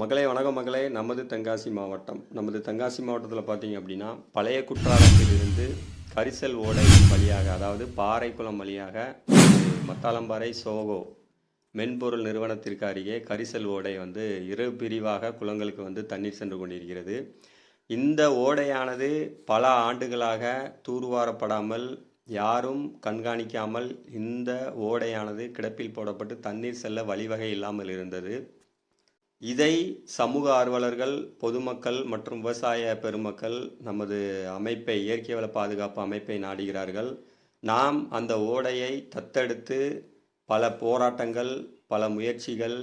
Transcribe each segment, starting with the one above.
மகளே வணக்கம் மகளே. நமது தென்காசி மாவட்டம். நமது தென்காசி மாவட்டத்தில் பார்த்தீங்க அப்படின்னா பழைய குற்றாலத்திலிருந்து கரிசல் ஓடை வழியாக அதாவது பாறைக்குளம் வழியாக மத்தாளம்பாறை சோகோ மென்பொருள் நிறுவனத்திற்கு அருகே கரிசல் ஓடை வந்து இரு பிரிவாக குளங்களுக்கு வந்து தண்ணீர் சென்று கொண்டிருக்கிறது. இந்த ஓடையானது பல ஆண்டுகளாக தூர்வாரப்படாமல் யாரும் கண்காணிக்காமல் இந்த ஓடையானது கிடப்பில் போடப்பட்டு தண்ணீர் செல்ல வழிவகை இல்லாமல் இருந்தது. இதை சமூக ஆர்வலர்கள் பொதுமக்கள் மற்றும் விவசாய பெருமக்கள் நமது அமைப்பை இயற்கை வள பாதுகாப்பு அமைப்பை நாடுகிறார்கள். நாம் அந்த ஓடையை தத்தெடுத்து பல போராட்டங்கள் பல முயற்சிகள்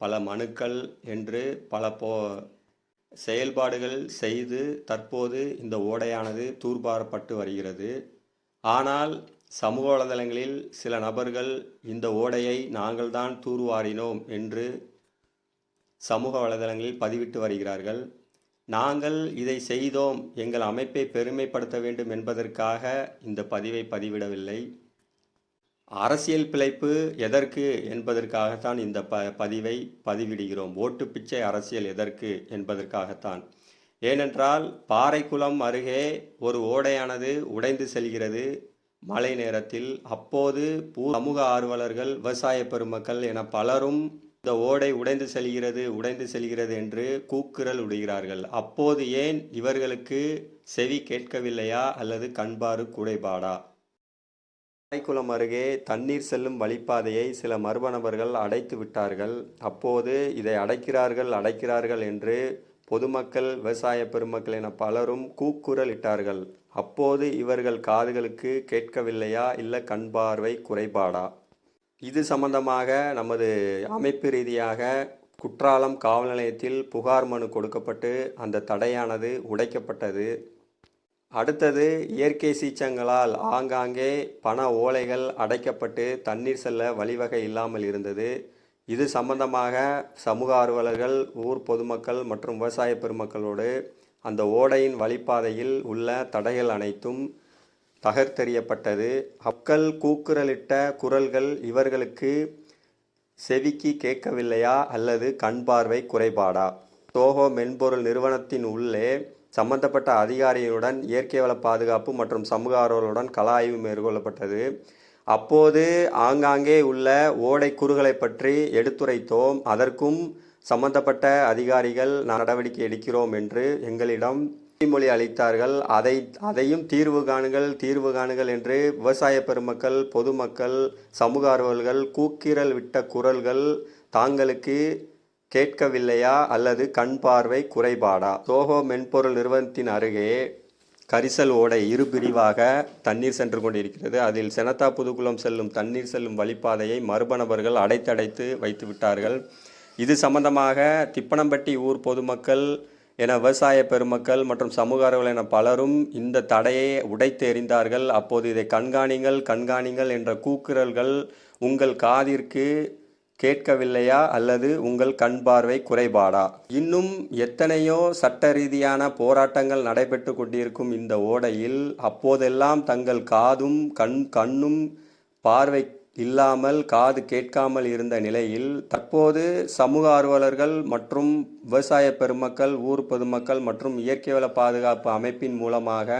பல மனுக்கள் என்று பல போ செயல்பாடுகள் செய்து தற்போது இந்த ஓடையானது தூர்பாரப்பட்டு வருகிறது. ஆனால் சமூக வலைதளங்களில் சில நபர்கள் இந்த ஓடையை நாங்கள்தான் தூர்வாரினோம் என்று சமூக வலைதளங்களில் பதிவிட்டு வருகிறார்கள். நாங்கள் இதை செய்தோம். எங்கள் அமைப்பை பெருமைப்படுத்த வேண்டும் என்பதற்காக இந்த பதிவை பதிவிடவில்லை. அரசியல் பிழைப்பு எதற்கு? என்பதற்காகத்தான் இந்த ப பதிவை பதிவிடுகிறோம். ஓட்டு பிச்சை அரசியல் எதற்கு? என்பதற்காகத்தான். ஏனென்றால் பாறைக்குளம் அருகே ஒரு ஓடையானது உடைந்து செல்கிறது. மழை நேரத்தில் அப்போது பூ சமூக ஆர்வலர்கள் விவசாய பெருமக்கள் என பலரும் இந்த ஓடை உடைந்து செல்கிறது உடைந்து செல்கிறது என்று கூக்குரல் உடைகிறார்கள். அப்போது ஏன் இவர்களுக்கு செவி கேட்கவில்லையா அல்லது கண்பாறு குறைபாடா பாறைக்குளம் அருகே தண்ணீர் செல்லும் வழிப்பாதையை சில மர்ம நபர்கள் அடைத்து விட்டார்கள். அப்போது இதை அடைக்கிறார்கள் அடைக்கிறார்கள் என்று பொதுமக்கள் விவசாய பெருமக்கள் என பலரும் கூக்குரல் இட்டார்கள். அப்போது இவர்கள் காதுகளுக்கு கேட்கவில்லையா இல்லை கண் பார்வை குறைபாடா? இது சம்பந்தமாக நமது அமைப்பு ரீதியாக குற்றாலம் காவல் நிலையத்தில் புகார் மனு கொடுக்கப்பட்டு அந்த தடையானது உடைக்கப்பட்டது. அடுத்தது இயற்கை சீச்சங்களால் ஆங்காங்கே பண ஓலைகள் அடைக்கப்பட்டு தண்ணீர் செல்ல வழிவகை இல்லாமல் இருந்தது. இது சம்பந்தமாக சமூக ஆர்வலர்கள் ஊர் பொதுமக்கள் மற்றும் விவசாய பெருமக்களோடு அந்த ஓடையின் வழிப்பாதையில் உள்ள தடைகள் அனைத்தும் தகர்த்தெறியப்பட்டது. மக்கள் கூக்குரலிட்ட குரல்கள் இவர்களுக்கு செவிக்கு கேட்கவில்லையா? அல்லது கண் பார்வை குறைபாடா? சோஹோ மென்பொருள் நிறுவனத்தின் உள்ளே சம்பந்தப்பட்ட அதிகாரிகளுடன் இயற்கை வள பாதுகாப்பு மற்றும் சமூக ஆர்வலுடன் கள ஆய்வு மேற்கொள்ளப்பட்டது. அப்போது ஆங்காங்கே உள்ள ஓடை குறுகளை பற்றி எடுத்துரைத்தோம். அதற்கும் சம்பந்தப்பட்ட அதிகாரிகள் நடவடிக்கை எடுக்கிறோம் என்று எங்களிடம் மொழி அளித்தார்கள். அதை அதையும் தீர்வு காணுங்கள் தீர்வு காணுங்கள் என்று விவசாய பெருமக்கள் பொதுமக்கள் சமூக ஆர்வலர்கள் கூக்கிரல் விட்ட குரல்கள் தாங்களுக்கு கேட்கவில்லையா அல்லது கண் பார்வை குறைபாடா? சோஹோ மென்பொருள் நிறுவனத்தின் அருகே கரிசல் ஓடை இரு பிரிவாக தண்ணீர் சென்று கொண்டிருக்கிறது. அதில் செனத்தா புதுக்குளம் செல்லும் தண்ணீர் செல்லும் வழிப்பாதையை மர்ம நபர்கள் அடைத்தடைத்து வைத்து விட்டார்கள் இது சம்பந்தமாக திப்பனம்பட்டி ஊர் பொதுமக்கள் என விவசாய பெருமக்கள் மற்றும் சமூக ஆர்வலர்கள் என பலரும் இந்த தடையை உடைத்து எறிந்தார்கள். அப்போது இதை கண்காணிங்கள் கண்காணிங்கள் என்ற கூக்குரல்கள் உங்கள் காதிற்கு கேட்கவில்லையா அல்லது உங்கள் கண் பார்வை குறைபாடா? இன்னும் எத்தனையோ சட்ட ரீதியான போராட்டங்கள் நடைபெற்று கொண்டிருக்கும் இந்த ஓடையில் அப்போதெல்லாம் தங்கள் காதும் கண் கண்ணும் பார்வை இல்லாமல் காது கேட்காமல் இருந்த நிலையில் தற்போது சமூக ஆர்வலர்கள் மற்றும் விவசாய பெருமக்கள் ஊர் பொதுமக்கள் மற்றும் இயற்கை வள பாதுகாப்பு அமைப்பின் மூலமாக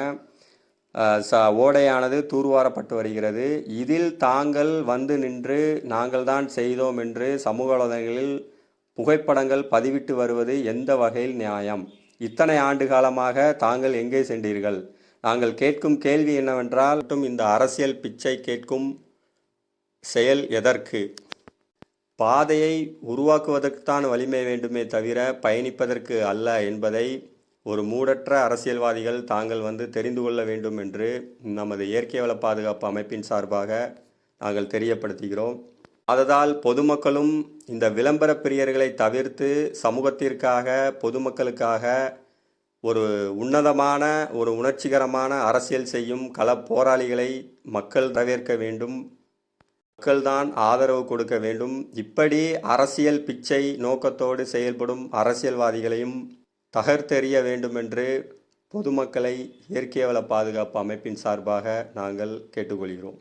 ச ஓடையானது தூர்வாரப்பட்டு வருகிறது. இதில் தாங்கள் வந்து நின்று நாங்கள் தான் செய்தோம் என்று சமூக வலைதளங்களில் புகைப்படங்கள் பதிவிட்டு வருவது எந்த வகையில் நியாயம்? இத்தனை ஆண்டு காலமாக தாங்கள் எங்கே சென்றீர்கள்? நாங்கள் கேட்கும் கேள்வி என்னவென்றால் மட்டும் இந்த அரசியல் பிச்சை கேட்கும் செயல் எதற்கு? பாதையை உருவாக்குவதற்குத்தான் வலிமை வேண்டுமே தவிர பயணிப்பதற்கு அல்ல என்பதை ஒரு மூடற்ற அரசியல்வாதிகள் தாங்கள் வந்து தெரிந்து கொள்ள வேண்டும் என்று நமது இயற்கை வள பாதுகாப்பு அமைப்பின் சார்பாக நாங்கள் தெரியப்படுத்துகிறோம். அதனால் பொதுமக்களும் இந்த விளம்பர பிரியர்களை தவிர்த்து சமூகத்திற்காக பொதுமக்களுக்காக ஒரு உன்னதமான ஒரு உணர்ச்சிகரமான அரசியல் செய்யும் கள போராளிகளை மக்கள் வரவேற்க வேண்டும். மக்கள்தான் ஆதரவு கொடுக்க வேண்டும். இப்படி அரசியல் பிச்சை நோக்கத்தோடு செயல்படும் அரசியல்வாதிகளையும் தகர்த்தெறிய வேண்டுமென்று பொதுமக்களை இயற்கை வள பாதுகாப்பு அமைப்பின் சார்பாக நாங்கள் கேட்டுக்கொள்கிறோம்.